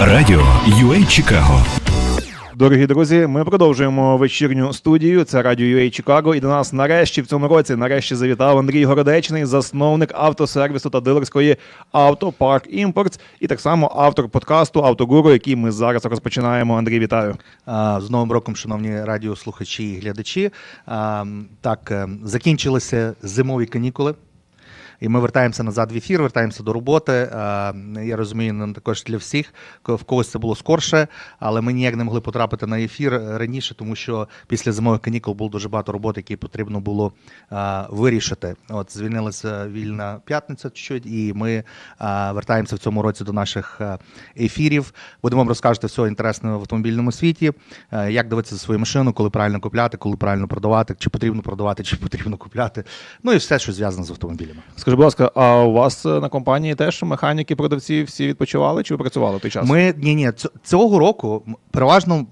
Радіо UA Чикаго. Дорогі друзі, ми продовжуємо вечірню студію. Це радіо UA Чикаго. І до нас нарешті в цьому році нарешті завітав Андрій Городечний, засновник автосервісу та дилерської Автопарк Імпортс, і так само автор подкасту Автогуру, який ми зараз розпочинаємо. Андрій, вітаю. З Новим роком, шановні радіослухачі і глядачі. Так, е, закінчилися зимові канікули. І ми вертаємося назад в ефір, вертаємося до роботи. Я розумію, не також для всіх, в когось це було скорше, але ми ніяк не могли потрапити на ефір раніше, тому що після зимових канікул було дуже багато роботи, які потрібно було вирішити. От звільнилася вільна п'ятниця чуть, і ми вертаємося в цьому році до наших ефірів. Будемо вам розкажете все інтересне в автомобільному світі, е, як дивитися за свою машину, коли правильно купляти, коли правильно продавати, чи потрібно продавати, чи потрібно купляти. Ну і все, що зв'язано з автомобілями. Скажи, будь ласка, а у вас е, на компанії теж механіки, продавці всі відпочивали чи ви працювали в той час? Ми ні, ні, цього року переважно.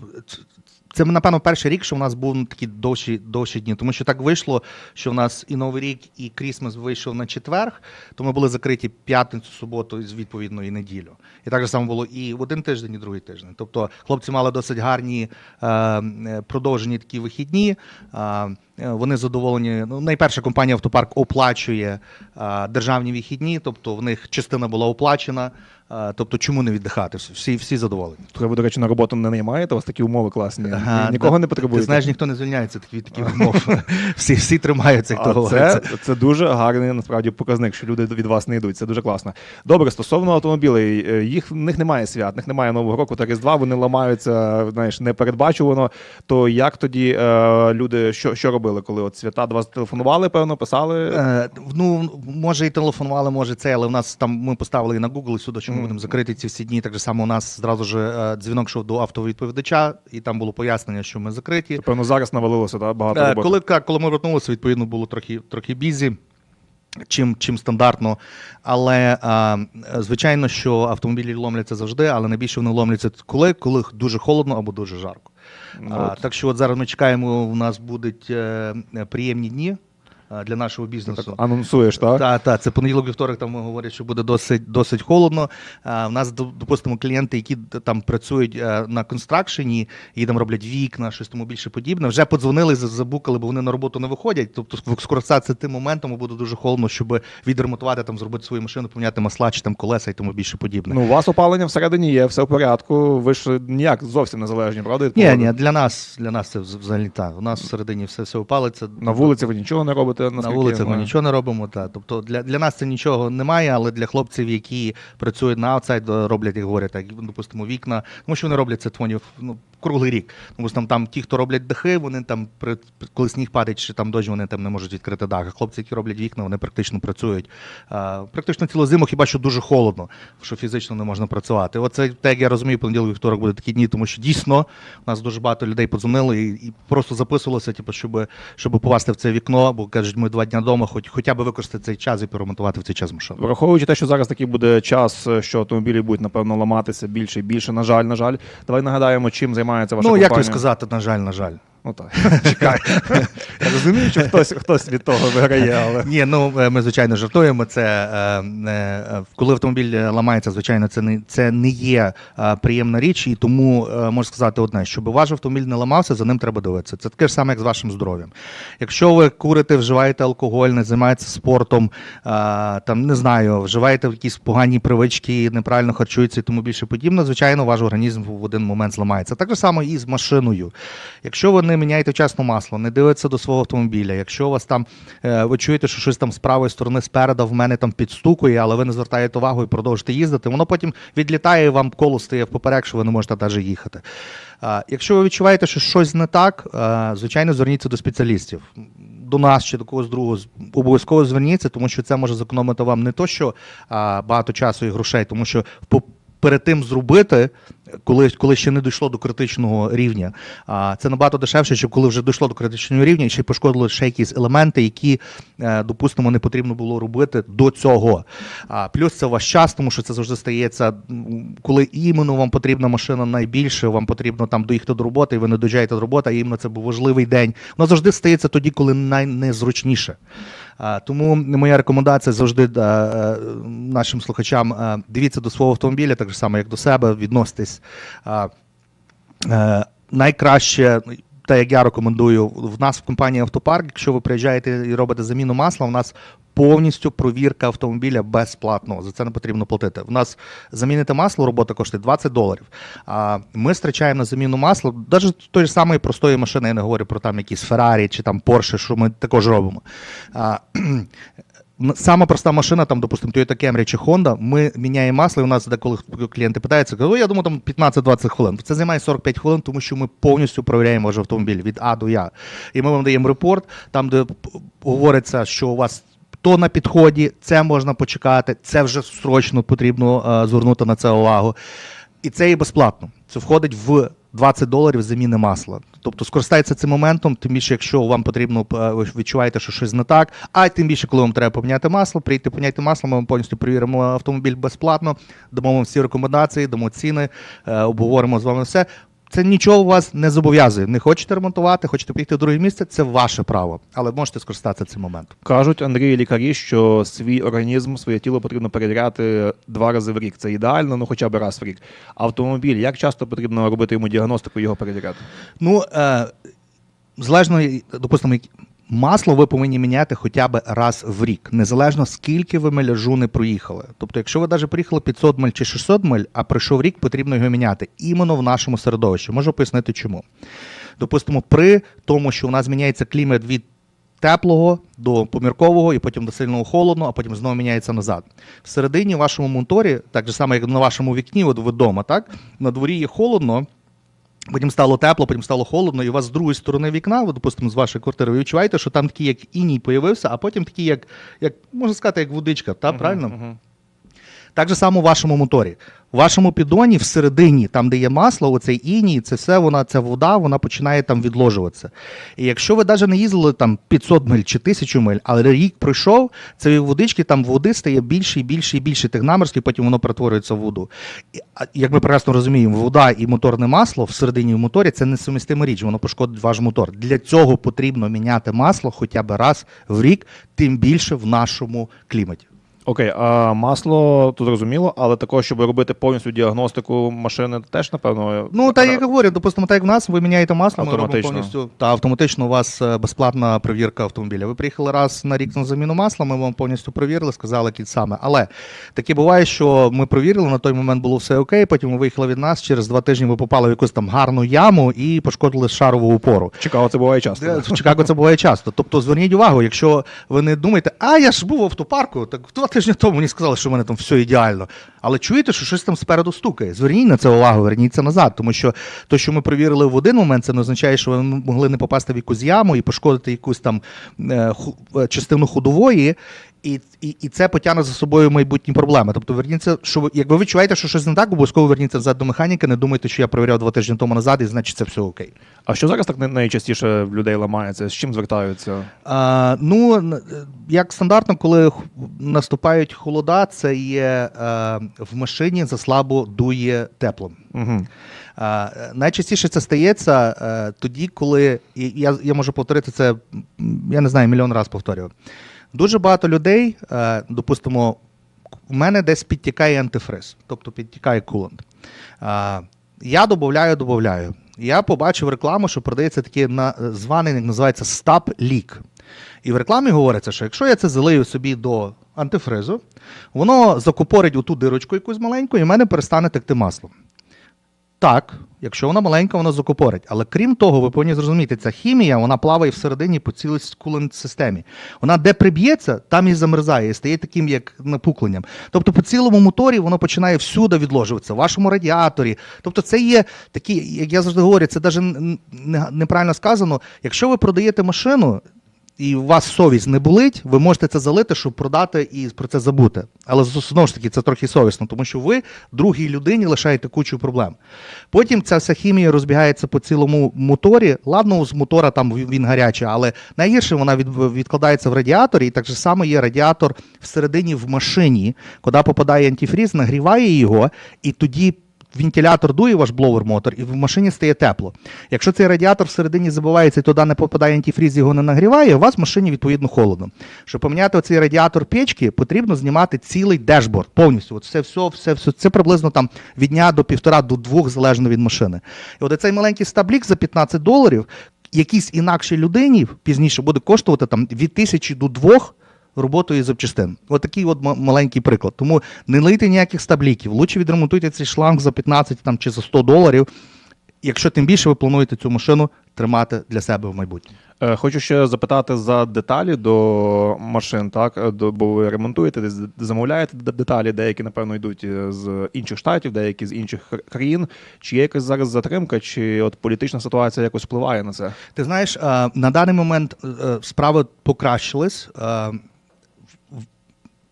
Це напевно перший рік, що в нас був ну, такі довші, довші дні, тому що так вийшло, що в нас і Новий рік, і Крісмас вийшов на четверг, то ми були закриті п'ятницю, суботу, і відповідно і неділю. І так же само було і в один тиждень, і другий тиждень. Тобто хлопці мали досить гарні е, е, продовжені такі вихідні. Е, вони задоволені. Ну, найперша компанія Автопарк оплачує е, державні вихідні, тобто в них частина була оплачена. Е, Тобто, чому не віддихати? Всі, всі задоволені. Ви, до речі, на роботу не наймаєте, у вас такі умови класні. Ага, Нікого да. не потребуєте. Ти знаєш, ніхто не звільняється такі такі умов. Всі, всі тримаються, як то це, це дуже гарний насправді показник, що люди від вас не йдуть. Це дуже класно. Добре, стосовно автомобілей, е, їх в них немає свят, в них немає нового року та різдва. Вони ламаються, знаєш, непередбачувано. То як тоді е, люди що, що робили, коли от свята до вас телефонували, певно, писали? Е, ну, може, і телефонували, може це, але в нас там ми поставили і на Google і сюди, що ми Мгм. будемо закрити ці всі дні. Так же само у нас зразу ж е, дзвінок йшов до автовідповідача, і там було пояснення, що ми закриті. Певно, зараз навалилося так, багато Е, роботи. Коли, коли ми вернулися, відповідно, було трохи, трохи бізі. Чим, чим стандартно, але а, звичайно, що автомобілі ломляться завжди, але найбільше вони ломляться коли, коли дуже холодно або дуже жарко. Ну, а, так що от зараз ми чекаємо, у нас будуть е, е, приємні дні для нашого бізнесу. Так, анонсуєш, так? Так, так, це понеділок вівторок, там говорять, що буде досить, досить холодно. А, в нас, допустимо, клієнти, які там працюють е, на констракшені, і там роблять вікна, щось тому більше подібне, вже подзвонили, за- забукали, бо вони на роботу не виходять. Тобто скористатися тим моментом буде дуже холодно, щоб відремонтувати, там, зробити свою машину, поміняти масла чи там колеса і тому більше подібне. Ну, у вас опалення всередині є, все в порядку. Ви ж ніяк зовсім незалежні, правда? ні, ні, для нас, для нас це взагалі так. У нас всередині все, все опалиться. На вулиці ви нічого не робите, На вулицях ми нічого не робимо. Та. Тобто для, для нас це нічого немає, але для хлопців, які працюють на аутсайд, роблять, як говорять, так, допустимо, вікна, тому що вони роблять це 20, ну, круглий рік. Тому що там, там ті, хто роблять дахи, вони там, при, коли сніг падає, чи там дощ, вони там не можуть відкрити дах. А хлопці, які роблять вікна, вони практично працюють. А, практично цілу зиму, хіба що дуже холодно, що фізично не можна працювати. Оце, так як я розумію, понеділок вівторок буде такі дні, тому що дійсно у нас дуже багато людей подзвонили і, і просто записувалося, типу, щоб, щоб попасти в це вікно, бо кажуть, ми два дні вдома, хоч хоча б використати цей час і поремонтувати в цей час машину. Враховуючи те, що зараз такий буде час, що автомобілі будуть, напевно, ламатися більше і більше, на жаль, на жаль. Давай нагадаємо, чим займається ваша ну, компанія. як тобі сказати, на жаль, на жаль. Ну так, чекай. Я розумію, що хтось, хтось від того виграє, але. Ні, ну е, ми звичайно жартуємо. Це е, е, коли автомобіль ламається, звичайно, це не це не є приємна річ, і тому можу сказати одне: щоб ваш автомобіль не ламався, за ним треба дивитися. Це таке ж саме, як з вашим здоров'ям. Якщо ви курите, вживаєте алкоголь, не займаєтеся спортом, там не знаю, вживаєте якісь погані привички, неправильно харчуєтеся і тому більше подібне, звичайно, ваш організм в один момент зламається. Так же само і з машиною. Якщо ви не міняєте вчасно масло, не дивитеся до свого автомобіля, якщо у вас там е, ви чуєте, що щось там з правої сторони спереду в мене там підстукує, але ви не звертаєте увагу і продовжуєте їздити, воно потім відлітає і вам коло стає в поперек, що ви не можете навіть їхати. Якщо ви відчуваєте, що щось не так, е, звичайно, зверніться до спеціалістів. До нас чи до когось другого обов'язково зверніться, тому що це може зекономити вам не то, що а, багато часу і грошей, тому що по- перед тим зробити Коли, коли ще не дійшло до критичного рівня. А це набагато дешевше, ніж коли вже дійшло до критичного рівня і ще й пошкодили ще якісь елементи, які, е, допустимо, не потрібно було робити до цього. А плюс це ваш час, тому що це завжди стається, коли іменно вам потрібна машина найбільше, вам потрібно там доїхати до роботи, і ви не доїжджаєте до роботи, а іменно це був важливий день. Воно завжди стається тоді, коли найнезручніше. Тому моя рекомендація завжди е, е, нашим слухачам е, дивіться до свого автомобіля, так само, як до себе, відноситесь. е, Найкраще, те, як я рекомендую, в нас в компанії Автопарк, якщо ви приїжджаєте і робите заміну масла, у нас повністю провірка автомобіля безплатно. За це не потрібно платити. У нас замінити масло, робота коштує 20 доларів. А ми страчаємо на заміну масла, навіть тої ж самої простої машини, я не говорю про там якісь Феррарі чи там Porsche, що ми також робимо. А, М, Сама проста машина, там, допустимо, Toyota Camry чи Honda, ми міняємо масло, і у нас деколи клієнти питаються, кажуть, я думаю, там 15-20 хвилин. Це займає 45 хвилин, тому що ми повністю перевіряємо ваш автомобіль від А до Я. І ми вам даємо репорт, там, де говориться, що у вас то на підході, це можна почекати, це вже срочно потрібно е, звернути на це увагу. І це і безплатно. Це входить в 20 доларів заміни масла. Тобто скористайтеся цим моментом, тим більше, якщо вам потрібно, е, ви відчуваєте, що щось не так, а тим більше, коли вам треба поміняти масло, прийти поміняти масло, ми вам повністю перевіримо автомобіль безплатно, дамо вам всі рекомендації, дамо ціни, е, обговоримо з вами все. Це нічого вас не зобов'язує. Не хочете ремонтувати, хочете поїхати в друге місце, це ваше право, але можете скористатися цим моментом. Кажуть Андрій лікарі, що свій організм, своє тіло потрібно перевіряти два рази в рік. Це ідеально, ну хоча б раз в рік. Автомобіль, як часто потрібно робити йому діагностику і його перевіряти? Ну, е, залежно, допустимо, масло ви повинні міняти хоча б раз в рік, незалежно скільки ви миляжу не проїхали. Тобто, якщо ви навіть проїхали 500 миль чи 600 миль, а пройшов рік, потрібно його міняти іменно в нашому середовищі. Можу пояснити чому. Допустимо, при тому, що у нас зміняється клімат від теплого до поміркового, і потім до сильного холодного, а потім знову міняється назад. В вашому моторі, так же само, як на вашому вікні, от ви вдома, так? На дворі є холодно. Потім стало тепло, потім стало холодно, і у вас з другої сторони вікна, ви, допустимо, з вашої квартири, ви відчуваєте, що там такий, як іній появився, а потім такий, як, як можна сказати, як водичка, та, правильно? Мгм. Так же само у вашому моторі. У вашому піддоні всередині, там, де є масло, оцей іній, це все вона, ця вода, вона починає там відложуватися. І якщо ви навіть не їздили там 500 миль чи 1000 миль, але рік пройшов, цієї водички там води стає більше і більше і більше тих намерзків, потім воно перетворюється в воду. І, як ми прекрасно розуміємо, вода і моторне масло всередині в моторі це несумістима річ, воно пошкодить ваш мотор. Для цього потрібно міняти масло хоча б раз в рік, тим більше в нашому кліматі. Окей, а масло тут зрозуміло, але також, щоб робити повністю діагностику машини, теж напевно. Ну, так як я говорю, допустимо, так як в нас, ви міняєте масло, ми робимо повністю. Та автоматично у вас е, безплатна перевірка автомобіля. Ви приїхали раз на рік на заміну масла, ми вам повністю перевірили, сказали, які саме. Але таке буває, що ми провірили, на той момент було все окей, потім ви виїхали від нас, через два тижні ви попали в якусь там гарну яму і пошкодили шарову опору. Чикаго це буває часто. В Чикаго це буває часто. Тобто зверніть увагу, якщо ви не думаєте, а я ж був в автопарку, так два тижні тому мені сказали, що в мене там все ідеально. Але чуєте, що щось там спереду стукає. Зверніть на це увагу, верніться назад. Тому що те, що ми провірили в один момент, це не означає, що ви могли не попасти в якусь яму і пошкодити якусь там е, е, частину ходової. І, і, і це потягне за собою майбутні проблеми. Тобто, верніться, що ви, як ви відчуваєте, що щось не так, обов'язково верніться назад до механіка, не думайте, що я перевіряв два тижні тому назад, і значить це все окей. А що зараз так найчастіше в людей ламається? З чим звертаються? А, ну, як стандартно, коли наступають холода, це є е, в машині заслабо дує теплом. Угу. А, е, найчастіше це стається е, тоді, коли і я, я можу повторити це, я не знаю, мільйон разів повторював. Дуже багато людей, е, допустимо, у мене десь підтікає антифриз, тобто підтікає кулант. А, я додаю, додаю. Я побачив рекламу, що продається такий званий, як називається Leak. І в рекламі говориться, що якщо я це залию собі до антифризу, воно закупорить оту дирочку якусь маленьку, і в мене перестане текти масло. Так, якщо вона маленька, вона закупорить. Але крім того, ви повинні зрозуміти, ця хімія вона плаває всередині по цілій кулент системі. Вона де приб'ється, там і замерзає, і стає таким, як напукленням. Тобто по цілому моторі воно починає всюди відложуватися, в вашому радіаторі. Тобто, це є такі, як я завжди говорю, це навіть неправильно сказано. Якщо ви продаєте машину. І у вас совість не болить, ви можете це залити, щоб продати і про це забути. Але знову ж таки, це трохи совісно, тому що ви другій людині лишаєте кучу проблем. Потім ця вся хімія розбігається по цілому моторі. Ладно, з мотора там він гарячий, але найгірше вона від, відкладається в радіаторі, і так же само є радіатор всередині в машині, куди попадає антифріз, нагріває його, і тоді. Вентилятор дує ваш бловер мотор, і в машині стає тепло. Якщо цей радіатор всередині забивається і туди не попадає антифріз, його не нагріває, у вас в машині відповідно холодно. Щоб поміняти цей радіатор печки, потрібно знімати цілий дешборд повністю. От все, все, все, все. Це приблизно там від дня до півтора до двох залежно від машини. І от цей маленький стаблік за 15 доларів, якійсь інакшій людині пізніше буде коштувати там від тисячі до двох роботою запчастин. От такий от м- маленький приклад. Тому не лийте ніяких стабліків. Лучше відремонтуйте цей шланг за 15 там, чи за 100 доларів. Якщо тим більше ви плануєте цю машину тримати для себе в майбутньому. Е, Хочу ще запитати за деталі до машин, так е, до бо ви ремонтуєте, замовляєте деталі, деякі напевно йдуть е, з інших штатів, деякі з інших країн. Чи є якась зараз затримка, чи от політична ситуація якось впливає на це? Ти знаєш, на даний момент справи покращились.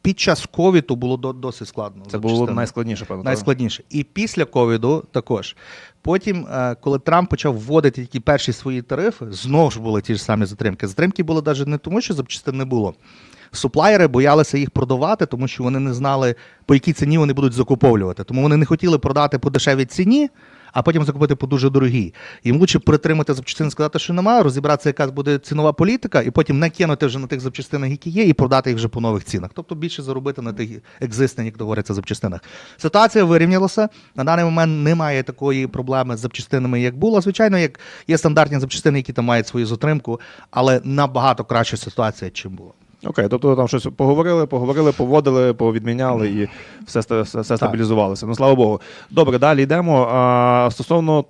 Під час ковіду було до- досить складно. Це було найскладніше, певно. Найскладніше. І після ковіду також. Потім, е, коли Трамп почав вводити ті перші свої тарифи, знову ж були ті ж самі затримки. Затримки були навіть не тому, що запчастин не було. Суплаєри боялися їх продавати, тому що вони не знали, по якій ціні вони будуть закуповувати. Тому вони не хотіли продати по дешевій ціні, а потім закупити по дуже дорогій. Їм лучше притримати запчастини, сказати, що немає, розібратися, яка буде цінова політика, і потім накинути вже на тих запчастинах, які є, і продати їх вже по нових цінах. Тобто більше заробити на тих екзистенах, як говориться, запчастинах. Ситуація вирівнялася. На даний момент немає такої проблеми з запчастинами, як було. Звичайно, як є стандартні запчастини, які там мають свою затримку, але набагато краща ситуація, чим було. Окей, тобто там щось поговорили, поговорили, поводили, повідміняли і все, все, все стабілізувалося. Ну слава Богу. Добре, далі йдемо. А, стосовно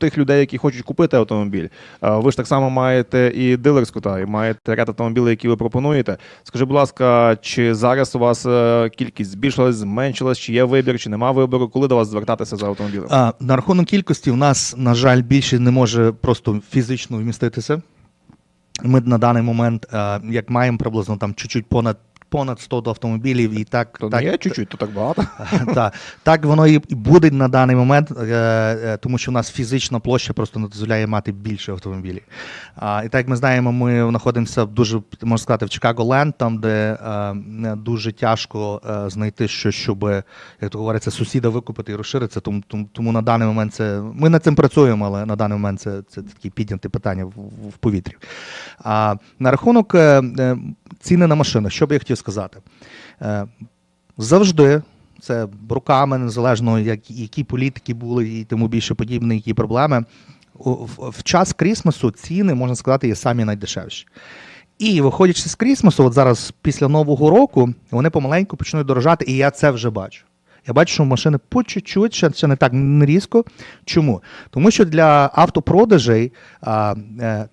тих людей, які хочуть купити автомобіль, а, ви ж так само маєте і дилерську, та і маєте ряд автомобілів, які ви пропонуєте. Скажи, будь ласка, чи зараз у вас е, кількість збільшилась, зменшилась, чи є вибір, чи нема вибору, коли до вас звертатися за автомобілем? А, на рахунок кількості, у нас, на жаль, більше не може просто фізично вміститися. Ми на даний момент, е, як маємо приблизно там чуть-чуть понад. Понад 100 автомобілів, і так, То так, не є чуть-чуть, то так багато. так, так воно і буде на даний момент, е, е, тому що у нас фізична площа просто не дозволяє мати більше автомобілів. І так як ми знаємо, ми знаходимося в дуже, можна сказати, в Чикаго Ленд, там, де е, дуже тяжко знайти щось, щоб, як то говориться, сусіда викупити і розширитися. Тому, тому, тому на даний момент це. Ми над цим працюємо, але на даний момент це, це такі підняті питання в, в- в повітрі. А, на рахунок ціни на машини, що би я хотів сказати? Е, завжди це руками, незалежно як, які політики були і тому більше подібне, які проблеми. В, час Крісмасу ціни, можна сказати, є самі найдешевші. І виходячи з Крісмасу, от зараз після Нового року, вони помаленьку почнуть дорожати, і я це вже бачу. Я бачу, що машини по чуть-чуть, ще, ще не так не різко. Чому? Тому що для автопродажей е,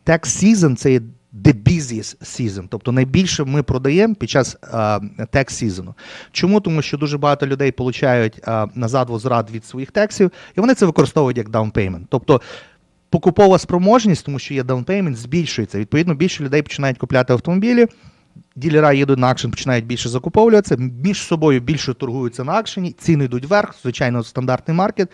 tax season – це є the busiest season, тобто найбільше ми продаємо під час tax season. Чому? Тому що дуже багато людей получають а, назад возврат від своїх тексів, і вони це використовують як down payment. Тобто покупова спроможність, тому що є down payment, збільшується. Відповідно, більше людей починають купляти автомобілі. Ділера їдуть на акшен, починають більше закуповуватися, між собою більше торгуються на акшені, ціни йдуть вверх, звичайно, стандартний маркет.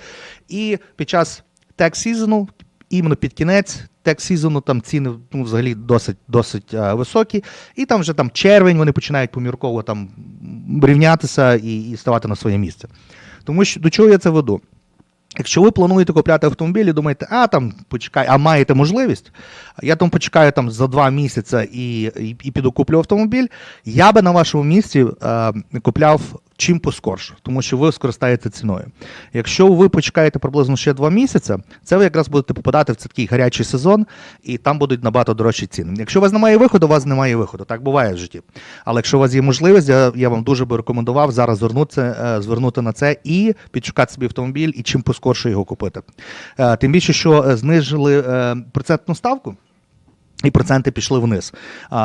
І під час тек-сізону, іменно під кінець тек-сізону, там ціни ну, взагалі досить, досить е, високі. І там вже там червень вони починають помірково там рівнятися і, і ставати на своє місце. Тому що до чого я це веду? Якщо ви плануєте купляти автомобіль і думаєте, а там почекай, а маєте можливість, я там почекаю там за два місяці і, і, і піду куплю автомобіль, я би на вашому місці е, купляв чим поскорше, тому що ви скористаєте ціною. Якщо ви почекаєте приблизно ще два місяці, це ви якраз будете попадати в цей такий гарячий сезон, і там будуть набагато дорожчі ціни. Якщо у вас немає виходу, у вас немає виходу. Так буває в житті. Але якщо у вас є можливість, я, я вам дуже би рекомендував зараз звернутися, е, звернути на це і підшукати собі автомобіль, і чим поскорше його купити. Е, Тим більше, що е, знижили процентну ставку. І проценти пішли вниз,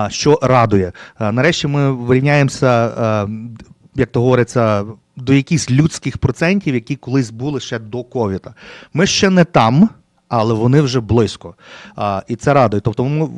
що радує. Нарешті ми вирівняємося, як то говориться, до якихось людських процентів, які колись були ще до ковіда. Ми ще не там, але вони вже близько. А, і це радує. Тобто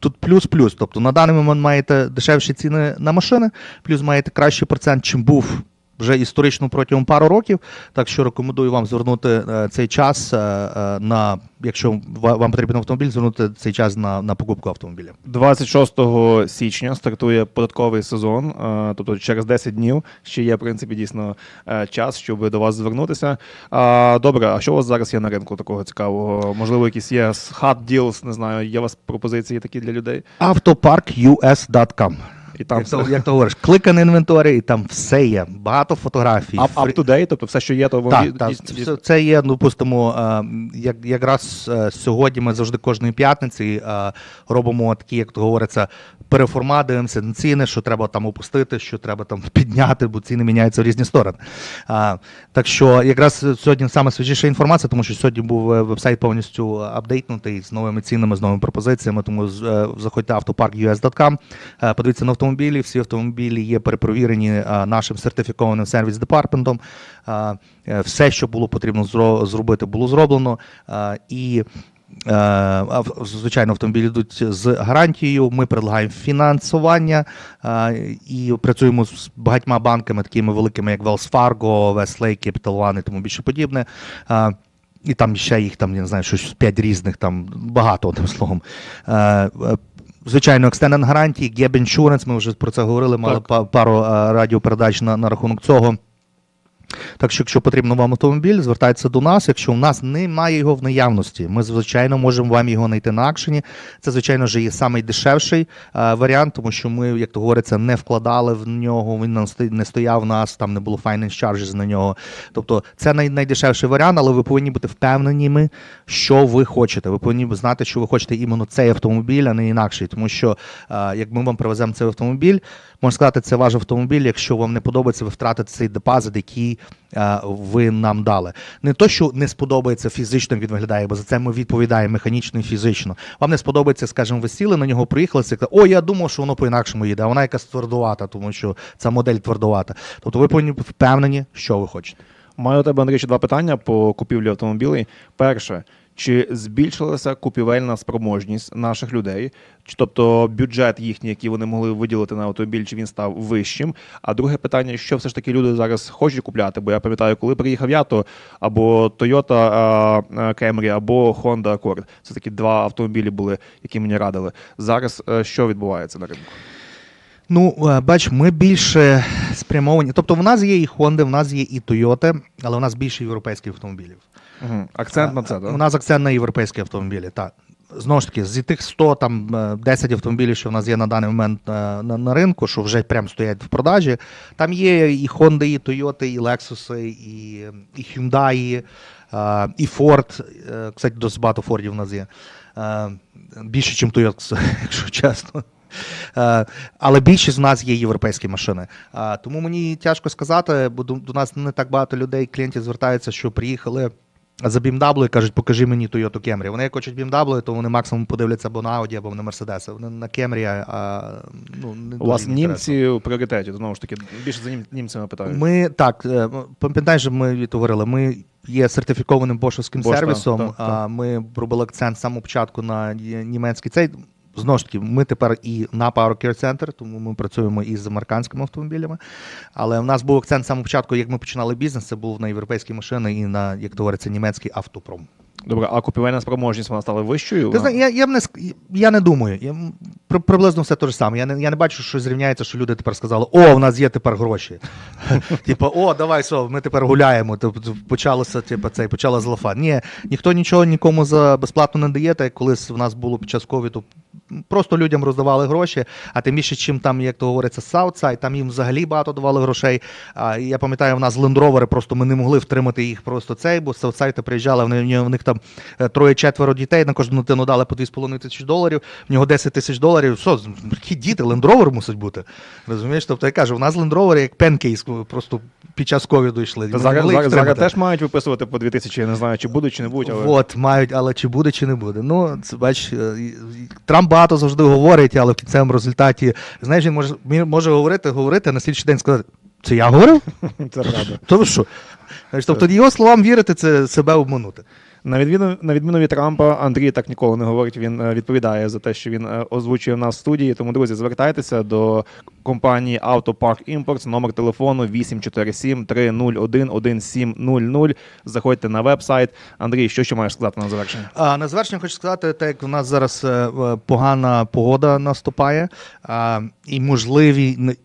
тут плюс-плюс. Тобто на даний момент маєте дешевші ціни на машини, плюс маєте кращий процент, чим був. Вже історично протягом пару років, так що рекомендую вам звернути е, цей час е, е, на, якщо вам потрібен автомобіль, звернути цей час на, на покупку автомобіля. 26 січня стартує податковий сезон, тобто через 10 днів ще є, в принципі, дійсно час, щоб до вас звернутися. Добре, а що у вас зараз є на ринку такого цікавого? Можливо, якісь є hot deals, не знаю, є у вас пропозиції такі для людей? Автопарк.us.com І там як, то, як то говориш, кликай на інвенторі, і там все є. Багато фотографій. up, up to date, тобто все, що є, то Так, так. Це, це є, допустимо, е, як, якраз е, сьогодні ми завжди кожної п'ятниці е, робимо такі, як то говориться, переформа, дивимося на ціни, що треба там опустити, що треба там підняти, бо ціни міняються в різні сторони. Так що якраз сьогодні саме свіжіша інформація, тому що сьогодні був вебсайт повністю апдейтнутий з новими цінами, з новими пропозиціями. Тому заходьте автопарк.us.com, подивіться на автомобілі. Всі автомобілі є перепровірені е, нашим сертифікованим сервіс департментом. Е, е, Все, що було потрібно зробити, було зроблено. І звичайно, автомобілі йдуть з гарантією. Ми предлагаємо фінансування і працюємо з багатьма банками, такими великими, як Wells Fargo, Westlake, Capital One і тому більше подібне. І там ще їх там, я не знаю, щось п'ять різних, там багато одним словом. Звичайно, екстенен гарантії, Gap Insurance, ми вже про це говорили, мали Так. па- пару е, радіопередач на, на рахунок цього. Так що, якщо потрібно вам автомобіль, звертайтеся до нас. Якщо у нас немає його в наявності, ми звичайно можемо вам його знайти на акшені. Це, звичайно, вже є найдешевший е, варіант, тому що ми, як то говориться, не вкладали в нього. Він не стояв у нас, там не було finance charges на нього. Тобто, це най- найдешевший варіант, але ви повинні бути впевненими, що ви хочете. Ви повинні знати, що ви хочете іменно цей автомобіль, а не інакший. Тому що е, як ми вам привеземо цей автомобіль, можна сказати, це ваш автомобіль. Якщо вам не подобається, ви втратите цей депозит, який ви нам дали. Не то, що не сподобається фізично, він виглядає, бо за це ми відповідаємо механічно і фізично. Вам не сподобається, скажімо, ви сіли на нього, приїхали, сказали, о, я думав, що воно по-інакшому їде, а вона якась твердувата, тому що ця модель твердувата. Тобто ви повинні впевнені, що ви хочете. Маю у тебе, Андрій, ще два питання по купівлі автомобілів. Перше, чи збільшилася купівельна спроможність наших людей? Тобто бюджет їхній, який вони могли виділити на автомобіль, чи він став вищим? А друге питання, що все ж таки люди зараз хочуть купляти? Бо я пам'ятаю, коли приїхав я, то або Toyota Camry, або Honda Accord. Це такі два автомобілі були, які мені радили. Зараз е, що відбувається на ринку? Ну, е, бач, ми більше спрямовані. Тобто, в нас є і Honda, в нас є і Toyota, але в нас більше європейських автомобілів. Угу. Акцент на це, так? У нас акцент на європейські автомобілі, так. Знову ж таки, з тих 100, там е, 10 автомобілів, що в нас є на даний момент е, на, на ринку, що вже прям стоять в продажі. Там є і Honda, і Toyota, і Lexus, і, і Hyundai, е, і Ford. Е, Кстати, досить багато Фордів у нас є. Е, Більше, ніж Toyota, якщо чесно. Е, Але більшість з нас є європейські машини. Е, Тому мені тяжко сказати, бо до, нас не так багато людей, клієнтів звертаються, що приїхали. За BMW і кажуть, покажи мені Toyota Camry. Вони як хочуть BMW, то вони максимум подивляться або на Audi, або на Mercedes. Вони на Camry, а ну не У вас дуже інтересно. німці у пріоритеті, знову ж таки, більше за нім- німцями питають. Ми так е, пам'ятаєш, що ми відговорили. Ми є сертифікованим бошовським Bosch, сервісом. так, так. а Ми робили акцент з самого початку на німецький цей. Знову ж таки, ми тепер і на Power Center, тому ми працюємо і з американськими автомобілями. Але в нас був акцент з початку, як ми починали бізнес, це був на європейські машини і на, як говориться, німецький автопром. Добре, а купівельна спроможність вона стала вищою? Ти знаєш, я, я, не, я не думаю. Я, при- приблизно все те ж саме. Я не, я не бачу, що зрівняється, що люди тепер сказали, о, в нас є тепер гроші. Типа, о, давай, все, ми тепер гуляємо. Почалося, типу, цей, почала з лафа. Ні, ніхто нічого нікому за безплатно не дає, так як колись в нас було під час ковіду. Просто людям роздавали гроші, а тим більше, чим там, як то говориться, Southside, там їм взагалі багато давали грошей. А, я пам'ятаю, в нас лендровери, просто ми не могли втримати їх просто цей, бо з Southside приїжджали, в них, в них там е, троє-четверо дітей, на кожну дитину дали по 2,5 тисячі доларів, в нього 10 тисяч доларів. Що, які діти, лендровер мусить бути. Розумієш? Тобто я кажу, в нас лендровери як пенкейс, просто під час ковіду йшли. Та зараз, зараз, зараз теж мають виписувати по 2000, я не знаю, чи будуть, чи не будуть, але От, мають, але чи буде, чи не буде. Ну, це бач, е, Трамп багато завжди говорить, але в кінцевому результаті, знаєш, він може, може говорити, говорити, а на слідчий день сказати, це я говорив? це правда. То що? Тобто його словам вірити, це себе обманути. На відміну, на відміну від Трампа, Андрій так ніколи не говорить. Він е, відповідає за те, що він е, озвучує в нас в студії. Тому, друзі, звертайтеся до компанії Autopark Imports, номер телефону 847 301 1700. Заходьте на веб-сайт. Андрій, що ще маєш сказати на завершення? А, на завершення хочу сказати, так як в нас зараз е, погана погода наступає, а, і можливі.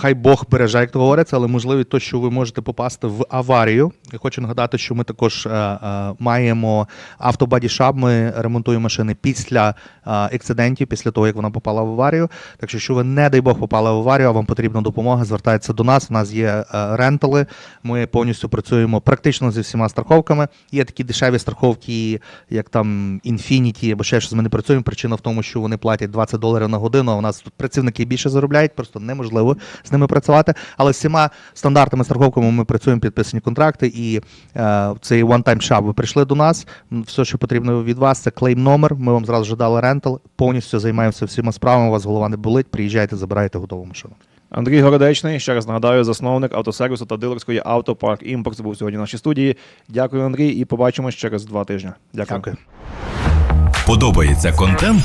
Хай Бог береже, як то говориться, але можливо то, що ви можете попасти в аварію. Я хочу нагадати, що ми також е, е, маємо автобадішап. Ми ремонтуємо машини після е, ексцидентів, після того як вона попала в аварію. Так що, якщо ви, не дай Бог, попали в аварію, а вам потрібна допомога, звертайтеся до нас. У нас є рентали. Ми повністю працюємо практично зі всіма страховками. Є такі дешеві страховки, як там Infinity або ще щось. Ми не працюємо. Причина в тому, що вони платять 20 доларів на годину. А у нас тут працівники більше заробляють, просто неможливо з ними працювати. Але з всіма стандартами страховками ми працюємо, підписані контракти. І е, цей one-time shop. Ви прийшли до нас. Все, що потрібно від вас, це клейм номер. Ми вам зразу ж дали рентал. Повністю займаємося всіма справами. У вас голова не болить. Приїжджайте, забирайте готову машину. Андрій Городечний, ще раз нагадаю, засновник автосервісу та дилерської Автопарк Імпорт був сьогодні в нашій студії. Дякую, Андрій, і побачимось через два тижні. Дякую. Дякую. Подобається контент?